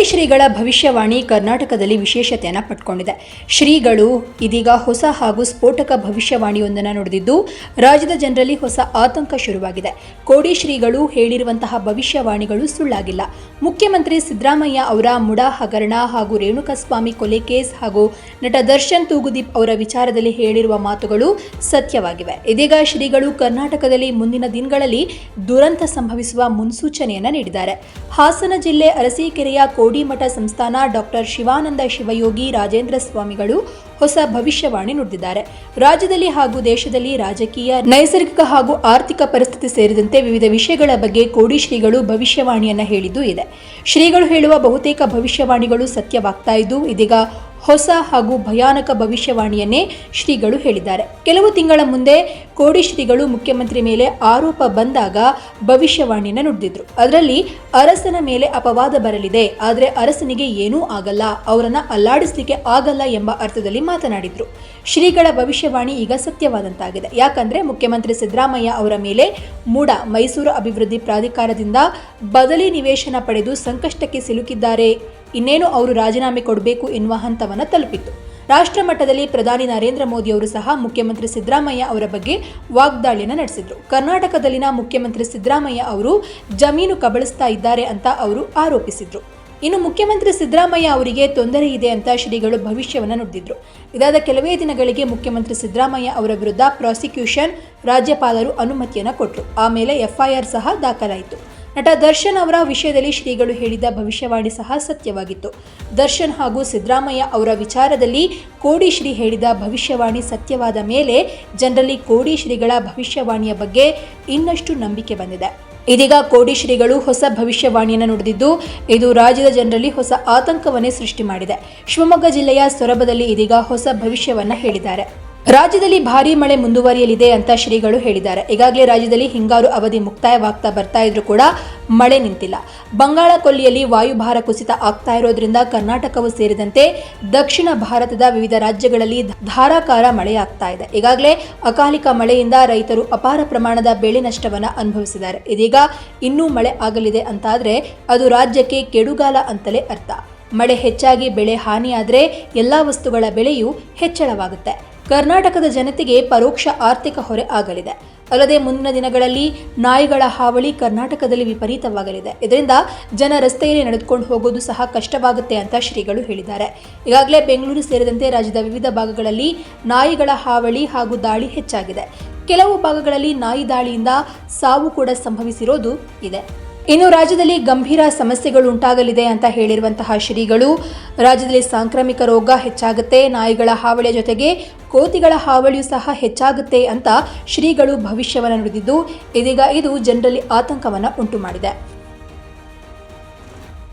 ಕೋಡಿ ಶ್ರೀಗಳ ಭವಿಷ್ಯವಾಣಿ ಕರ್ನಾಟಕದಲ್ಲಿ ವಿಶೇಷತೆಯನ್ನು ಪಟ್ಕೊಂಡಿದೆ ಶ್ರೀಗಳು ಇದೀಗ ಹೊಸ ಹಾಗೂ ಸ್ಫೋಟಕ ಭವಿಷ್ಯವಾಣಿಯೊಂದನ್ನು ನುಡಿದಿದ್ದು, ರಾಜ್ಯದ ಜನರಲ್ಲಿ ಹೊಸ ಆತಂಕ ಶುರುವಾಗಿದೆ. ಕೋಡಿ ಶ್ರೀಗಳು ಹೇಳಿರುವಂತಹ ಭವಿಷ್ಯವಾಣಿಗಳು ಸುಳ್ಳಾಗಿಲ್ಲ. ಮುಖ್ಯಮಂತ್ರಿ ಸಿದ್ದರಾಮಯ್ಯ ಅವರ ಮುಡಾ ಹಗರಣ ಹಾಗೂ ರೇಣುಕಸ್ವಾಮಿ ಕೊಲೆ ಕೇಸ್ ಹಾಗೂ ನಟ ದರ್ಶನ್ ತೂಗುದೀಪ್ ಅವರ ವಿಚಾರದಲ್ಲಿ ಹೇಳಿರುವ ಮಾತುಗಳು ಸತ್ಯವಾಗಿವೆ. ಇದೀಗ ಶ್ರೀಗಳು ಕರ್ನಾಟಕದಲ್ಲಿ ಮುಂದಿನ ದಿನಗಳಲ್ಲಿ ದುರಂತ ಸಂಭವಿಸುವ ಮುನ್ಸೂಚನೆಯನ್ನ ನೀಡಿದ್ದಾರೆ. ಹಾಸನ ಜಿಲ್ಲೆ ಅರಸೀಕೆರೆಯ ಕೋಡಿಮಠ ಸಂಸ್ಥಾನ ಡಾಕ್ಟರ್ ಶಿವಾನಂದ ಶಿವಯೋಗಿ ರಾಜೇಂದ್ರ ಸ್ವಾಮಿಗಳು ಹೊಸ ಭವಿಷ್ಯವಾಣಿ ನುಡಿದಿದ್ದಾರೆ. ರಾಜ್ಯದಲ್ಲಿ ಹಾಗೂ ದೇಶದಲ್ಲಿ ರಾಜಕೀಯ, ನೈಸರ್ಗಿಕ ಹಾಗೂ ಆರ್ಥಿಕ ಪರಿಸ್ಥಿತಿ ಸೇರಿದಂತೆ ವಿವಿಧ ವಿಷಯಗಳ ಬಗ್ಗೆ ಕೋಡಿ ಶ್ರೀಗಳು ಭವಿಷ್ಯವಾಣಿಯನ್ನ ಹೇಳಿದ್ದು ಇದೆ. ಶ್ರೀಗಳು ಹೇಳುವ ಬಹುತೇಕ ಭವಿಷ್ಯವಾಣಿಗಳು ಸತ್ಯವಾಗ್ತಾ ಇದ್ದು, ಇದೀಗ ಹೊಸ ಹಾಗೂ ಭಯಾನಕ ಭವಿಷ್ಯವಾಣಿಯನ್ನೇ ಶ್ರೀಗಳು ಹೇಳಿದ್ದಾರೆ. ಕೆಲವು ತಿಂಗಳ ಮುಂದೆ ಕೋಡಿ ಶ್ರೀಗಳು ಮುಖ್ಯಮಂತ್ರಿ ಮೇಲೆ ಆರೋಪ ಬಂದಾಗ ಭವಿಷ್ಯವಾಣಿಯನ್ನು ನುಡಿದಿದ್ರು. ಅದರಲ್ಲಿ ಅರಸನ ಮೇಲೆ ಅಪವಾದ ಬರಲಿದೆ. ಆದರೆ ಅರಸನಿಗೆ ಏನೂ ಆಗಲ್ಲ. ಅವರನ್ನ ಅಲ್ಲಾಡಿಸಲಿಕ್ಕೆ ಆಗಲ್ಲ ಎಂಬ ಅರ್ಥದಲ್ಲಿ ಮಾತನಾಡಿದ್ರು. ಶ್ರೀಗಳ ಭವಿಷ್ಯವಾಣಿ ಈಗ ಸತ್ಯವಾದಂತಾಗಿದೆ. ಯಾಕಂದ್ರೆ ಮುಖ್ಯಮಂತ್ರಿ ಸಿದ್ದರಾಮಯ್ಯ ಅವರ ಮೇಲೆ ಮೂಡ. ಮೈಸೂರು ಅಭಿವೃದ್ಧಿ ಪ್ರಾಧಿಕಾರದಿಂದ ಬದಲಿ ನಿವೇಶನ ಪಡೆದು ಸಂಕಷ್ಟಕ್ಕೆ ಸಿಲುಕಿದ್ದಾರೆ. ಇನ್ನೇನು ಅವರು ರಾಜೀನಾಮೆ ಕೊಡಬೇಕು ಎನ್ನುವ ಹಂತವನ್ನು ತಲುಪಿತ್ತು. ರಾಷ್ಟ್ರ ಮಟ್ಟದಲ್ಲಿ ಪ್ರಧಾನಿ ನರೇಂದ್ರ ಮೋದಿ ಅವರು ಸಹ ಮುಖ್ಯಮಂತ್ರಿ ಸಿದ್ದರಾಮಯ್ಯ ಅವರ ಬಗ್ಗೆ ವಾಗ್ದಾಳಿಯನ್ನು ನಡೆಸಿದ್ರು. ಕರ್ನಾಟಕದಲ್ಲಿನ ಮುಖ್ಯಮಂತ್ರಿ ಸಿದ್ದರಾಮಯ್ಯ ಅವರು ಜಮೀನು ಕಬಳಿಸ್ತಾ ಇದ್ದಾರೆ ಅಂತ ಅವರು ಆರೋಪಿಸಿದ್ರು. ಇನ್ನು ಮುಖ್ಯಮಂತ್ರಿ ಸಿದ್ದರಾಮಯ್ಯ ಅವರಿಗೆ ತೊಂದರೆ ಇದೆ ಅಂತ ಶ್ರೀಗಳು ಭವಿಷ್ಯವನ್ನು ನುಡಿದಿದ್ರು. ಇದಾದ ಕೆಲವೇ ದಿನಗಳಿಗೆ ಮುಖ್ಯಮಂತ್ರಿ ಸಿದ್ದರಾಮಯ್ಯ ಅವರ ವಿರುದ್ಧ ಪ್ರಾಸಿಕ್ಯೂಷನ್ ರಾಜ್ಯಪಾಲರು ಅನುಮತಿಯನ್ನು ಕೊಟ್ಟರು ಆಮೇಲೆ ಎಫ್ಐಆರ್ ಸಹ ದಾಖಲಾಯಿತು. ನಟ ದರ್ಶನ್ ಅವರ ವಿಷಯದಲ್ಲಿ ಶ್ರೀಗಳು ಹೇಳಿದ ಭವಿಷ್ಯವಾಣಿ ಸಹ ಸತ್ಯವಾಗಿತ್ತು. ದರ್ಶನ್ ಹಾಗೂ ಸಿದ್ದರಾಮಯ್ಯ ಅವರ ವಿಚಾರದಲ್ಲಿ ಕೋಡಿ ಶ್ರೀ ಹೇಳಿದ ಭವಿಷ್ಯವಾಣಿ ಸತ್ಯವಾದ ಮೇಲೆ ಜನರಲ್ಲಿ ಕೋಡಿ ಶ್ರೀಗಳ ಭವಿಷ್ಯವಾಣಿಯ ಬಗ್ಗೆ ಇನ್ನಷ್ಟು ನಂಬಿಕೆ ಬಂದಿದೆ. ಇದೀಗ ಕೋಡಿ ಶ್ರೀಗಳು ಹೊಸ ಭವಿಷ್ಯವಾಣಿಯನ್ನು ನುಡಿದಿದ್ದು, ಇದು ರಾಜ್ಯದ ಜನರಲ್ಲಿ ಹೊಸ ಆತಂಕವನ್ನೇ ಸೃಷ್ಟಿ ಮಾಡಿದೆ. ಶಿವಮೊಗ್ಗ ಜಿಲ್ಲೆಯ ಸೊರಬದಲ್ಲಿ ಇದೀಗ ಹೊಸ ಭವಿಷ್ಯವನ್ನ ಹೇಳಿದ್ದಾರೆ. ರಾಜ್ಯದಲ್ಲಿ ಭಾರೀ ಮಳೆ ಮುಂದುವರಿಯಲಿದೆ ಅಂತ ಶ್ರೀಗಳು ಹೇಳಿದ್ದಾರೆ. ಈಗಾಗಲೇ ರಾಜ್ಯದಲ್ಲಿ ಹಿಂಗಾರು ಅವಧಿ ಮುಕ್ತಾಯವಾಗ್ತಾ ಬರ್ತಾ ಇದ್ರೂ ಕೂಡ ಮಳೆ ನಿಂತಿಲ್ಲ. ಬಂಗಾಳ ಕೊಲ್ಲಿಯಲ್ಲಿ ವಾಯುಭಾರ ಕುಸಿತ ಆಗ್ತಾ ಇರೋದ್ರಿಂದ ಕರ್ನಾಟಕವೂ ಸೇರಿದಂತೆ ದಕ್ಷಿಣ ಭಾರತದ ವಿವಿಧ ರಾಜ್ಯಗಳಲ್ಲಿ ಧಾರಾಕಾರ ಮಳೆಯಾಗ್ತಾ ಇದೆ. ಈಗಾಗಲೇ ಅಕಾಲಿಕ ಮಳೆಯಿಂದ ರೈತರು ಅಪಾರ ಪ್ರಮಾಣದ ಬೆಳೆ ನಷ್ಟವನ್ನು ಅನುಭವಿಸಿದ್ದಾರೆ. ಇದೀಗ ಇನ್ನೂ ಮಳೆ ಆಗಲಿದೆ ಅಂತಾದರೆ ಅದು ರಾಜ್ಯಕ್ಕೆ ಕೆಡುಗಾಲ ಅಂತಲೇ ಅರ್ಥ. ಮಳೆ ಹೆಚ್ಚಾಗಿ ಬೆಳೆ ಹಾನಿಯಾದರೆ ಎಲ್ಲ ವಸ್ತುಗಳ ಬೆಲೆಯೂ ಹೆಚ್ಚಳವಾಗುತ್ತೆ. ಕರ್ನಾಟಕದ ಜನತೆಗೆ ಪರೋಕ್ಷ ಆರ್ಥಿಕ ಹೊರೆ ಆಗಲಿದೆ. ಅಲ್ಲದೆ ಮುಂದಿನ ದಿನಗಳಲ್ಲಿ ನಾಯಿಗಳ ಹಾವಳಿ ಕರ್ನಾಟಕದಲ್ಲಿ ವಿಪರೀತವಾಗಲಿದೆ. ಇದರಿಂದ ಜನ ರಸ್ತೆಯಲ್ಲಿ ನಡೆದುಕೊಂಡು ಹೋಗೋದು ಸಹ ಕಷ್ಟವಾಗುತ್ತೆ ಅಂತ ಶ್ರೀಗಳು ಹೇಳಿದ್ದಾರೆ. ಈಗಾಗಲೇ ಬೆಂಗಳೂರು ಸೇರಿದಂತೆ ರಾಜ್ಯದ ವಿವಿಧ ಭಾಗಗಳಲ್ಲಿ ನಾಯಿಗಳ ಹಾವಳಿ ಹಾಗೂ ದಾಳಿ ಹೆಚ್ಚಾಗಿದೆ. ಕೆಲವು ಭಾಗಗಳಲ್ಲಿ ನಾಯಿ ದಾಳಿಯಿಂದ ಸಾವು ಕೂಡ ಸಂಭವಿಸಿರೋದು ಇದೆ. ಇನ್ನು ರಾಜ್ಯದಲ್ಲಿ ಗಂಭೀರ ಸಮಸ್ಯೆಗಳು ಉಂಟಾಗಲಿದೆ ಅಂತ ಹೇಳಿರುವಂತಹ ಶ್ರೀಗಳು, ರಾಜ್ಯದಲ್ಲಿ ಸಾಂಕ್ರಾಮಿಕ ರೋಗ ಹೆಚ್ಚಾಗುತ್ತೆ, ನಾಯಿಗಳ ಹಾವಳಿಯ ಜೊತೆಗೆ ಕೋತಿಗಳ ಹಾವಳಿಯೂ ಸಹ ಹೆಚ್ಚಾಗುತ್ತೆ ಅಂತ ಶ್ರೀಗಳು ಭವಿಷ್ಯವನ್ನು ನುಡಿದಿದ್ದು, ಇದೀಗ ಇದು ಜನರಲ್ಲಿ ಆತಂಕವನ್ನು ಉಂಟು ಮಾಡಿದೆ